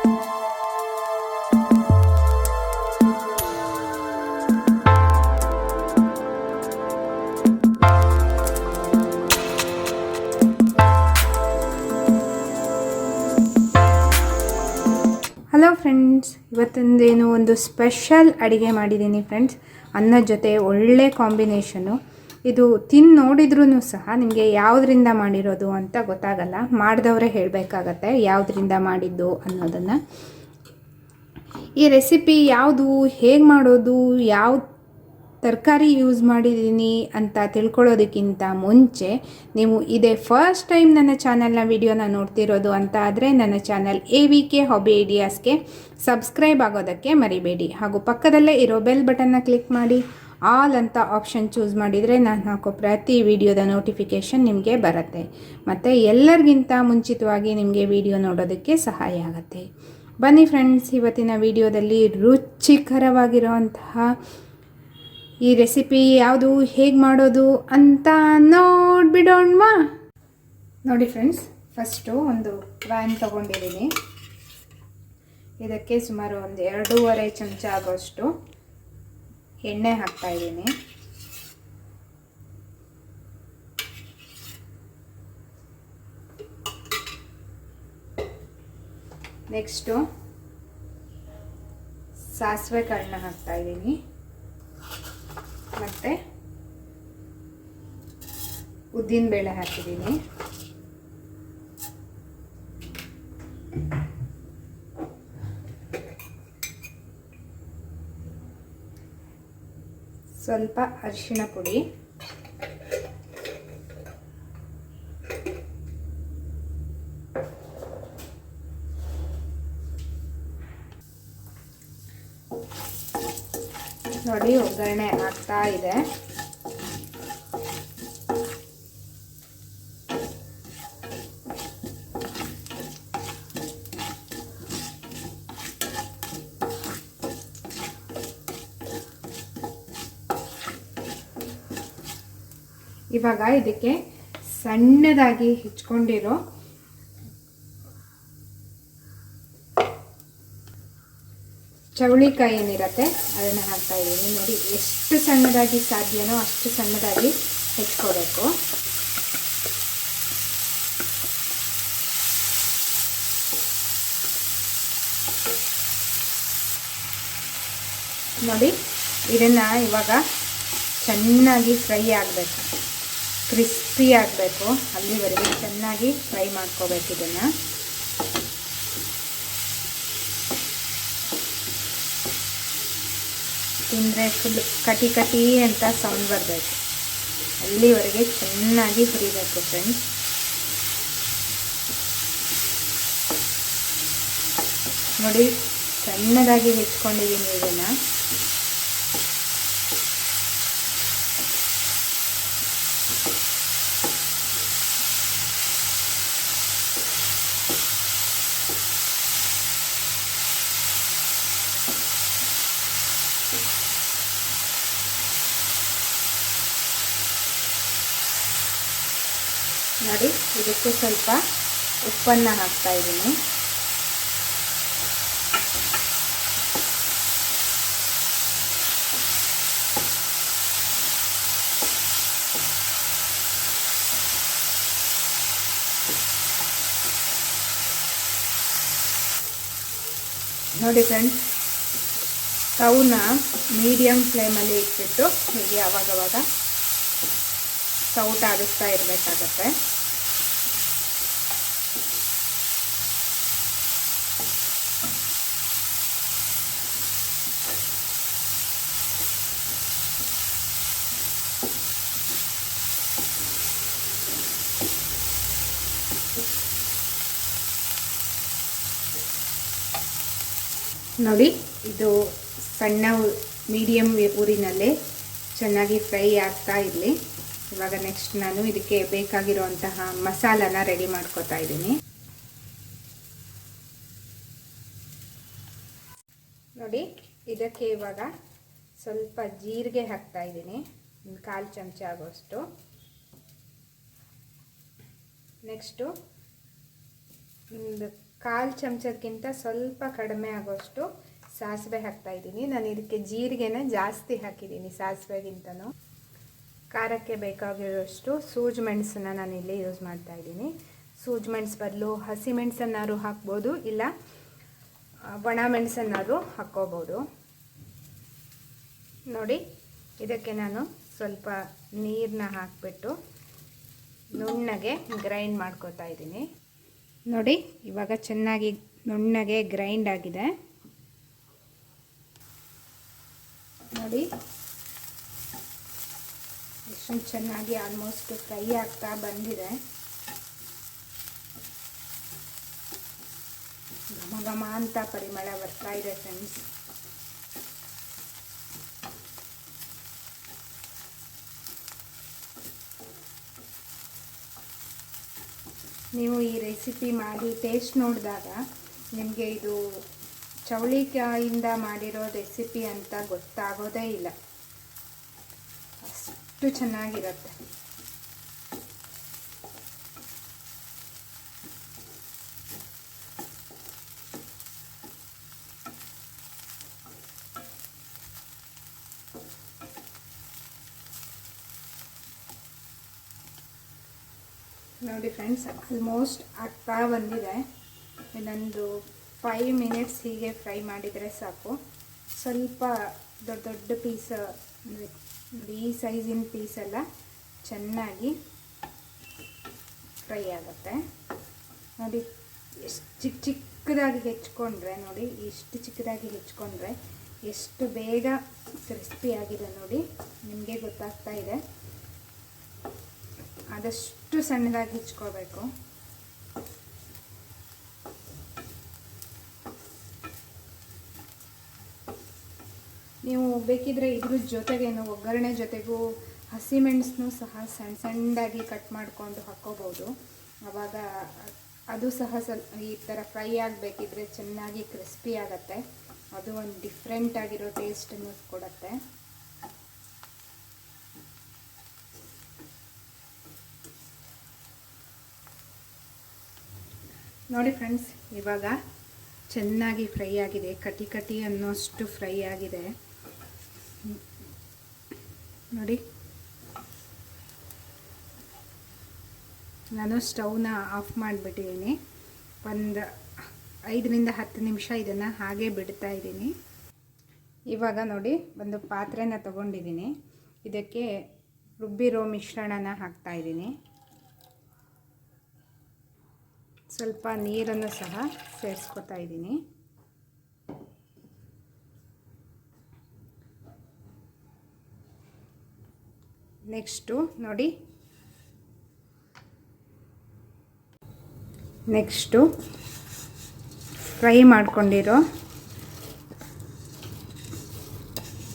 Hello friends ಇವತ್ತೊಂದೇನು ಒಂದು special ಅಡುಗೆ ಮಾಡಿದ್ದೀನಿ ಫ್ರೆಂಡ್ಸ್ ಅನ್ನದ ಜೊತೆ ಒಳ್ಳೆ ಕಾಂಬಿನೇಷನು ಇದು ತಿಂದು ನೋಡಿದ್ರೂ ಸಹ ನಿಮಗೆ ಯಾವುದರಿಂದ ಮಾಡಿರೋದು ಅಂತ ಗೊತ್ತಾಗಲ್ಲ. ಮಾಡಿದವರೇ ಹೇಳಬೇಕಾಗತ್ತೆ ಯಾವುದರಿಂದ ಮಾಡಿದ್ದು ಅನ್ನೋದನ್ನು. ಈ ರೆಸಿಪಿ ಯಾವುದು, ಹೇಗೆ ಮಾಡೋದು, ಯಾವ ತರಕಾರಿ ಯೂಸ್ ಮಾಡಿದ್ದೀನಿ ಅಂತ ತಿಳ್ಕೊಳ್ಳೋದಕ್ಕಿಂತ ಮುಂಚೆ ನೀವು ಇದೇ ಫಸ್ಟ್ ಟೈಮ್ ನನ್ನ ಚಾನಲ್ನ ವಿಡಿಯೋನ ನೋಡ್ತಿರೋದು ಅಂತ ಆದರೆ ನನ್ನ channel A V K hobby ಐಡಿಯಾಸ್ಗೆ subscribe ಆಗೋದಕ್ಕೆ ಮರಿಬೇಡಿ. ಹಾಗೂ ಪಕ್ಕದಲ್ಲೇ ಇರೋ ಬೆಲ್ ಬಟನ್ನ ಕ್ಲಿಕ್ ಮಾಡಿ. ಆಲ್ ಅಂತ ಆಪ್ಷನ್ ಚೂಸ್ ಮಾಡಿದರೆ ನಾನು ಹಾಕೋ ಪ್ರತಿ ವಿಡಿಯೋದ ನೋಟಿಫಿಕೇಷನ್ ನಿಮಗೆ ಬರುತ್ತೆ. ಮತ್ತು ಎಲ್ಲರಿಗಿಂತ ಮುಂಚಿತವಾಗಿ ನಿಮಗೆ ವಿಡಿಯೋ ನೋಡೋದಕ್ಕೆ ಸಹಾಯ ಆಗುತ್ತೆ. ಬನ್ನಿ ಫ್ರೆಂಡ್ಸ್, ಇವತ್ತಿನ ವಿಡಿಯೋದಲ್ಲಿ ರುಚಿಕರವಾಗಿರುವಂತಹ ಈ ರೆಸಿಪಿ ಯಾವುದು, ಹೇಗೆ ಮಾಡೋದು ಅಂತ ನೋಡ್ಬಿಡೋಣವಾ? ನೋಡಿ ಫ್ರೆಂಡ್ಸ್, ಫಸ್ಟು ಒಂದು ವ್ಯಾನ್ ತೊಗೊಂಡಿದ್ದೀನಿ. ಇದಕ್ಕೆ ಸುಮಾರು ಒಂದು ಎರಡೂವರೆ ಚಮಚ ಆಗೋಷ್ಟು ಎಣ್ಣೆ ಹಾಕ್ತಾ ಇದ್ದೀನಿ. ನೆಕ್ಸ್ಟು ಸಾಸಿವೆ ಕಾಳನ್ನ ಹಾಕ್ತಾಯಿದ್ದೀನಿ ಮತ್ತು ಉದ್ದಿನಬೇಳೆ ಹಾಕಿದ್ದೀನಿ. ಸ್ವಲ್ಪ ಅರಿಶಿಣ ಪುಡಿ. ನೋಡಿ ಒಗ್ಗರಣೆ ಆಗ್ತಾ ಇದೆ. ಇವಾಗ ಇದಕ್ಕೆ ಸಣ್ಣದಾಗಿ ಹೆಚ್ಕೊಂಡಿರೋ ಚವಳಿಕಾಯಿ ಏನಿರುತ್ತೆ, ಅದನ್ನು ಹಾಕ್ತಾ ಇದ್ದೀನಿ. ನೋಡಿ, ಎಷ್ಟು ಸಣ್ಣದಾಗಿ ಸಾಧ್ಯನೋ ಅಷ್ಟು ಸಣ್ಣದಾಗಿ ಹೆಚ್ಕೋಬೇಕು. ನೋಡಿ, ಇದನ್ನು ಇವಾಗ ಚೆನ್ನಾಗಿ ಫ್ರೈ ಆಗಬೇಕು. ಕ್ರಿಸ್ಪಿ ಆಗಬೇಕು. ಅಲ್ಲಿವರೆಗೆ ಚೆನ್ನಾಗಿ ಫ್ರೈ ಮಾಡ್ಕೋಬೇಕು ಇದನ್ನು. ತಿಂದರೆ ಫುಲ್ ಕಟಿ ಕಟಿ ಅಂತ ಸೌಂಡ್ ಬರಬೇಕು. ಅಲ್ಲಿವರೆಗೆ ಚೆನ್ನಾಗಿ ಹುರಿಬೇಕು ಫ್ರೆಂಡ್ಸ್. ನೋಡಿ, ಸಣ್ಣದಾಗಿ ಹೆಚ್ಕೊಂಡಿದ್ದೀನಿ ಇದನ್ನು. ನೋಡಿ ಇದಕ್ಕೆ ಸ್ವಲ್ಪ ಉಪ್ಪನ್ನು ಹಾಕ್ತಾ ಇದ್ದೀನಿ. ನೋಡಿ ಫ್ರೆಂಡ್ಸ್ ಸ್ಟವ್ನ ಮೀಡಿಯಮ್ ಫ್ಲೇಮಲ್ಲಿ ಇಟ್ಬಿಟ್ಟು ಹೀಗೆ ಅವಾಗವಾಗ ಸೌಟ್ ಆಡಿಸ್ತಾ ಇರಬೇಕಾಗತ್ತೆ. ನೋಡಿ ಇದು ಸಣ್ಣ ಮೀಡಿಯಮ್ ಊರಿನಲ್ಲೇ ಚೆನ್ನಾಗಿ ಫ್ರೈ ಆಗ್ತಾ ಇರಲಿ. ಇವಾಗ ನೆಕ್ಸ್ಟ್ ನಾನು ಇದಕ್ಕೆ ಬೇಕಾಗಿರುವಂತಹ ಮಸಾಲನ ರೆಡಿ ಮಾಡ್ಕೋತಾ ಇದ್ದೀನಿ. ನೋಡಿ, ಇದಕ್ಕೆ ಇವಾಗ ಸ್ವಲ್ಪ ಜೀರಿಗೆ ಹಾಕ್ತಾ ಇದ್ದೀನಿ. ಒಂದು ಕಾಲು ಚಮಚ ಆಗೋಷ್ಟು. ನೆಕ್ಸ್ಟು ಒಂದು ಕಾಲು ಚಮಚಕ್ಕಿಂತ ಸ್ವಲ್ಪ ಕಡಿಮೆ ಆಗೋಷ್ಟು ಸಾಸಿವೆ ಹಾಕ್ತಾ ಇದ್ದೀನಿ. ನಾನು ಇದಕ್ಕೆ ಜೀರಿಗೆನ ಜಾಸ್ತಿ ಹಾಕಿದ್ದೀನಿ ಸಾಸಿವೆಗಿಂತನೂ. ಖಾರಕ್ಕೆ ಬೇಕಾಗಿರೋಷ್ಟು ಸೂಜ್ ಮೆಣಸನ್ನ ನಾನು ಇಲ್ಲಿ ಯೂಸ್ ಮಾಡ್ತಾ ಇದ್ದೀನಿ. ಸೂಜ್ ಮೆಣಸು ಬದಲು ಹಸಿ ಮೆಣಸನ್ನಾರು ಹಾಕ್ಬೋದು, ಇಲ್ಲ ಒಣ ಮೆಣಸನ್ನಾರು ಹಾಕ್ಕೋಬೋದು. ನೋಡಿ, ಇದಕ್ಕೆ ನಾನು ಸ್ವಲ್ಪ ನೀರನ್ನ ಹಾಕಿಬಿಟ್ಟು ನುಣ್ಣಗೆ ಗ್ರೈಂಡ್ ಮಾಡ್ಕೋತಾ ಇದ್ದೀನಿ. ನೋಡಿ, ಇವಾಗ ಚೆನ್ನಾಗಿ ನುಣ್ಣಗೆ ಗ್ರೈಂಡ್ ಆಗಿದೆ. ನೋಡಿ ಎಷ್ಟೊಂದು ಚೆನ್ನಾಗಿ ಆಲ್ಮೋಸ್ಟ್ ಫ್ರೈ ಆಗ್ತಾ ಬಂದಿದೆ. ಘಮ ಘಮ ಅಂತ ಪರಿಮಳ ಬರ್ತಾ ಇದೆ ಫ್ರೆಂಡ್ಸ್ ನೀವು ಈ ರೆಸಿಪಿ ಮಾಡಿ ಟೇಸ್ಟ್ ನೋಡಿದಾಗ ನಿಮಗೆ ಇದು ಚೌಳಿಕಾಯಿಂದ ಮಾಡಿರೋ ರೆಸಿಪಿ ಅಂತ ಗೊತ್ತಾಗೋದೇ ಇಲ್ಲ. ಅಷ್ಟು ಚೆನ್ನಾಗಿರುತ್ತೆ. ನೋಡಿ ಫ್ರೆಂಡ್ಸ್ ಆಲ್ಮೋಸ್ಟ್ ಆಗ್ತಾ ಬಂದಿದೆ. ಇನ್ನೊಂದು ಫೈವ್ ಮಿನಿಟ್ಸ್ ಹೀಗೆ ಫ್ರೈ ಮಾಡಿದರೆ ಸಾಕು. ಸ್ವಲ್ಪ ದೊಡ್ಡ ದೊಡ್ಡ ಪೀಸ್ ಅಂದರೆ ನೋಡಿ, ಈ ಸೈಜಿನ ಪೀಸ್ ಎಲ್ಲ ಚೆನ್ನಾಗಿ ಫ್ರೈ ಆಗುತ್ತೆ. ನೋಡಿ, ಎಷ್ಟು ಚಿಕ್ಕ ಚಿಕ್ಕದಾಗಿ ಹೆಚ್ಕೊಂಡ್ರೆ, ನೋಡಿ ಎಷ್ಟು ಚಿಕ್ಕದಾಗಿ ಹೆಚ್ಕೊಂಡ್ರೆ ಎಷ್ಟು ಬೇಗ ಕ್ರಿಸ್ಪಿ ಆಗಿದೆ ನೋಡಿ, ನಿಮಗೆ ಗೊತ್ತಾಗ್ತಾ ಇದೆ. ಆದಷ್ಟು ಸಣ್ಣದಾಗಿ ಹೆಚ್ಕೋಬೇಕು ನೀವು ಬೇಕಿದ್ರೆ ಇದ್ರ ಜೊತೆಗೇನು ಒಗ್ಗರಣೆ ಜೊತೆಗೂ ಹಸಿಮೆಣಸನ್ನು ಸಹ ಸಣ್ಣ ಸಣ್ಣದಾಗಿ ಕಟ್ ಮಾಡಿಕೊಂಡು ಹಾಕ್ಕೋಬೋದು ಆವಾಗ ಅದು ಸಹ ಸ್ವಲ್ಪ ಈ ಥರ ಫ್ರೈ ಆಗಬೇಕಿದ್ರೆ ಚೆನ್ನಾಗಿ ಕ್ರಿಸ್ಪಿ ಆಗುತ್ತೆ. ಅದು ಒಂದು ಡಿಫ್ರೆಂಟ್ ಆಗಿರೋ ಟೇಸ್ಟನ್ನು ಕೊಡುತ್ತೆ. ನೋಡಿ ಫ್ರೆಂಡ್ಸ್ ಇವಾಗ ಚೆನ್ನಾಗಿ ಫ್ರೈ ಆಗಿದೆ. ಕಟಿ ಕಟಿ ಅನ್ನೋಷ್ಟು ಫ್ರೈ ಆಗಿದೆ. ನೋಡಿ. ನಾನು ಸ್ಟವ್ನ ಆಫ್ ಮಾಡಿಬಿಟ್ಟಿದ್ದೀನಿ. ಒಂದು ಐದರಿಂದ ಹತ್ತು ನಿಮಿಷ ಇದನ್ನು ಹಾಗೆ ಬಿಡ್ತಾ ಇದ್ದೀನಿ. ಇವಾಗ ನೋಡಿ, ಒಂದು ಪಾತ್ರೆನ ತಗೊಂಡಿದ್ದೀನಿ. ಇದಕ್ಕೆ ರುಬ್ಬಿರೋ ಮಿಶ್ರಣನ ಹಾಕ್ತಾ ಇದ್ದೀನಿ. ಸ್ವಲ್ಪ ನೀರನ್ನು ಸಹ ಸೇರಿಸ್ಕೊತಾ ಇದ್ದೀನಿ. ನೆಕ್ಸ್ಟು ನೋಡಿ. ನೆಕ್ಸ್ಟು ಫ್ರೈ ಮಾಡ್ಕೊಂಡಿರೋ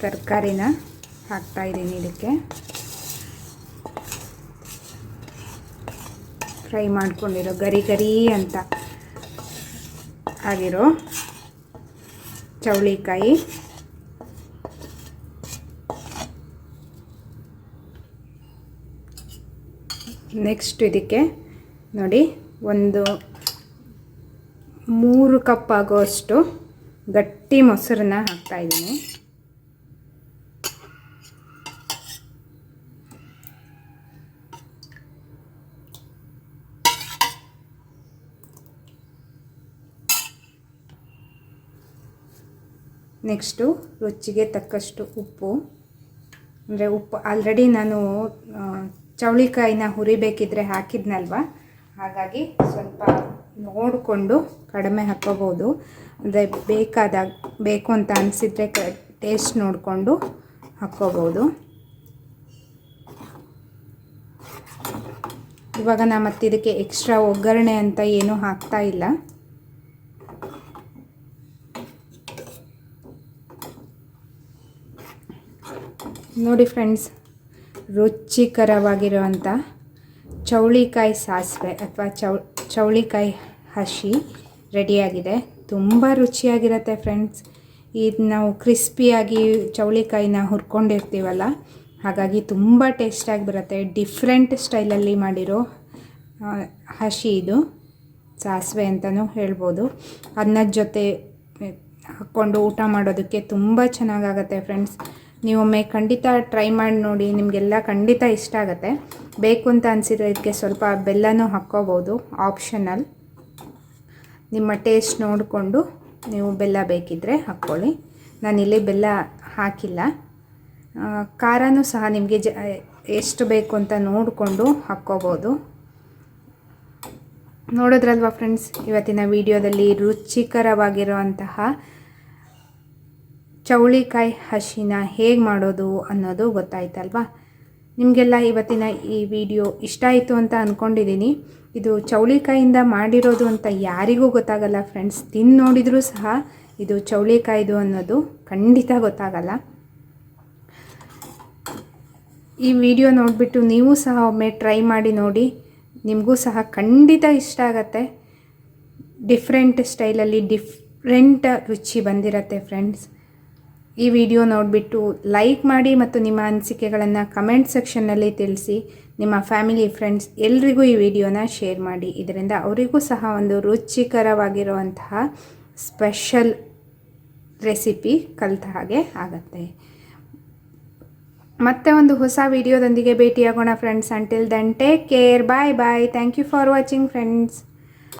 ತರಕಾರಿನ ಹಾಕ್ತಾ ಇದ್ದೀನಿ ಇದಕ್ಕೆ. ಫ್ರೈ ಮಾಡ್ಕೊಂಡಿರೋ ಗರಿ ಗರಿ ಅಂತ ಆಗಿರೋ ಚೌಳಿಕಾಯಿ. ನೆಕ್ಸ್ಟ್ ಇದಕ್ಕೆ ನೋಡಿ, ಒಂದು ಮೂರು ಕಪ್ ಆಗೋಷ್ಟು ಗಟ್ಟಿ ಮೊಸರನ್ನ ಹಾಕ್ತಾಯಿದ್ದೀನಿ ನೆಕ್ಸ್ಟು ರುಚಿಗೆ ತಕ್ಕಷ್ಟು ಉಪ್ಪು. ಅಂದರೆ ಉಪ್ಪು ಆಲ್ರೆಡಿ ನಾನು ಚೌಳಿಕಾಯಿನ ಹುರಿಬೇಕಿದ್ರೆ ಹಾಕಿದ್ನಲ್ವ? ಹಾಗಾಗಿ ಸ್ವಲ್ಪ ನೋಡಿಕೊಂಡು ಕಡಿಮೆ ಹಾಕ್ಕೋಬೋದು. ಅಂದರೆ ಬೇಕಾದಾಗ ಬೇಕು ಅಂತ ಅನಿಸಿದರೆ ಕ ಟೇಸ್ಟ್ ನೋಡಿಕೊಂಡು ಹಾಕ್ಕೋಬೋದು. ಇವಾಗ ನಾ ಮತ್ತೆ ಇದಕ್ಕೆ ಎಕ್ಸ್ಟ್ರಾ ಒಗ್ಗರಣೆ ಅಂತ ಏನೂ ಹಾಕ್ತಾ ಇಲ್ಲ. ನೋಡಿ ಫ್ರೆಂಡ್ಸ್ ರುಚಿಕರವಾಗಿರುವಂಥ ಚೌಳಿಕಾಯಿ ಸಾಸಿವೆ ಅಥವಾ ಚೌ, ಚೌಳಿಕಾಯಿ ಹಸಿ ರೆಡಿಯಾಗಿದೆ. ತುಂಬ ರುಚಿಯಾಗಿರುತ್ತೆ ಫ್ರೆಂಡ್ಸ್. ಇದು ನಾವು ಕ್ರಿಸ್ಪಿಯಾಗಿ ಚೌಳಿಕಾಯಿನ ಹುರ್ಕೊಂಡಿರ್ತೀವಲ್ಲ, ಹಾಗಾಗಿ ತುಂಬ ಟೇಸ್ಟಾಗಿ ಬರುತ್ತೆ. ಡಿಫ್ರೆಂಟ್ ಸ್ಟೈಲಲ್ಲಿ ಮಾಡಿರೋ ಹಸಿ ಇದು, ಸಾಸಿವೆ ಅಂತಲೂ ಹೇಳ್ಬೋದು. ಅನ್ನದ ಜೊತೆ ಹಾಕ್ಕೊಂಡು ಊಟ ಮಾಡೋದಕ್ಕೆ ತುಂಬ ಚೆನ್ನಾಗಾಗತ್ತೆ ಫ್ರೆಂಡ್ಸ್. ನೀವೊಮ್ಮೆ ಖಂಡಿತ ಟ್ರೈ ಮಾಡಿ ನೋಡಿ, ನಿಮಗೆಲ್ಲ ಖಂಡಿತ ಇಷ್ಟ ಆಗುತ್ತೆ. ಬೇಕು ಅಂತ ಅನಿಸಿದ್ರೆ ಇದಕ್ಕೆ ಸ್ವಲ್ಪ ಬೆಲ್ಲನೂ ಹಾಕ್ಕೋಬೋದು ಆಪ್ಷನಲ್ ನಿಮ್ಮ ಟೇಸ್ಟ್ ನೋಡಿಕೊಂಡು ನೀವು ಬೆಲ್ಲ ಬೇಕಿದ್ದರೆ ಹಾಕ್ಕೊಳ್ಳಿ. ನಾನಿಲ್ಲಿ ಬೆಲ್ಲ ಹಾಕಿಲ್ಲ. ಖಾರನೂ ಸಹ ನಿಮಗೆ ಜ ಎಷ್ಟು ಬೇಕು ಅಂತ ನೋಡಿಕೊಂಡು ಹಾಕ್ಕೋಬೋದು. ನೋಡಿದ್ರಲ್ವಾ ಫ್ರೆಂಡ್ಸ್, ಇವತ್ತಿನ ವಿಡಿಯೋದಲ್ಲಿ ರುಚಿಕರವಾಗಿರುವಂತಹ ಚೌಳಿಕಾಯಿ ಹಸಿನ ಹೇಗೆ ಮಾಡೋದು ಅನ್ನೋದು ಗೊತ್ತಾಯ್ತಲ್ವಾ? ನಿಮಗೆಲ್ಲ ಇವತ್ತಿನ ಈ ವಿಡಿಯೋ ಇಷ್ಟ ಆಯಿತು ಅಂತ ಅಂದ್ಕೊಂಡಿದ್ದೀನಿ ಇದು ಚೌಳಿಕಾಯಿಂದ ಮಾಡಿರೋದು ಅಂತ ಯಾರಿಗೂ ಗೊತ್ತಾಗಲ್ಲ. ಫ್ರೆಂಡ್ಸ್ ತಿಂದು ನೋಡಿದರೂ ಸಹ ಇದು ಚೌಳಿಕಾಯ್ದು ಅನ್ನೋದು ಖಂಡಿತ ಗೊತ್ತಾಗಲ್ಲ. ಈ ವಿಡಿಯೋ ನೋಡಿಬಿಟ್ಟು ನೀವು ಸಹ ಒಮ್ಮೆ ಟ್ರೈ ಮಾಡಿ ನೋಡಿ. ನಿಮಗೂ ಸಹ ಖಂಡಿತ ಇಷ್ಟ ಆಗತ್ತೆ. ಡಿಫ್ರೆಂಟ್ ಸ್ಟೈಲಲ್ಲಿ ಡಿಫ್ರೆಂಟ್ ರುಚಿ ಬಂದಿರತ್ತೆ ಫ್ರೆಂಡ್ಸ್. ಈ ವಿಡಿಯೋ ನೋಡಿಬಿಟ್ಟು ಲೈಕ್ ಮಾಡಿ ಮತ್ತು ನಿಮ್ಮ ಅನಿಸಿಕೆಗಳನ್ನು ಕಮೆಂಟ್ ಸೆಕ್ಷನ್ನಲ್ಲಿ ತಿಳಿಸಿ. ನಿಮ್ಮ ಫ್ಯಾಮಿಲಿ, ಫ್ರೆಂಡ್ಸ್ ಎಲ್ರಿಗೂ ಈ ವಿಡಿಯೋನ ಶೇರ್ ಮಾಡಿ. ಇದರಿಂದ ಅವರಿಗೂ ಸಹ ಒಂದು ರುಚಿಕರವಾಗಿರುವಂತಹ ಸ್ಪೆಷಲ್ ರೆಸಿಪಿ ಕಲಿತ ಹಾಗೆ ಆಗತ್ತೆ. ಮತ್ತೆ ಒಂದು ಹೊಸ ವಿಡಿಯೋದೊಂದಿಗೆ ಭೇಟಿಯಾಗೋಣ, friends. Until then take care bye bye thank you for watching friends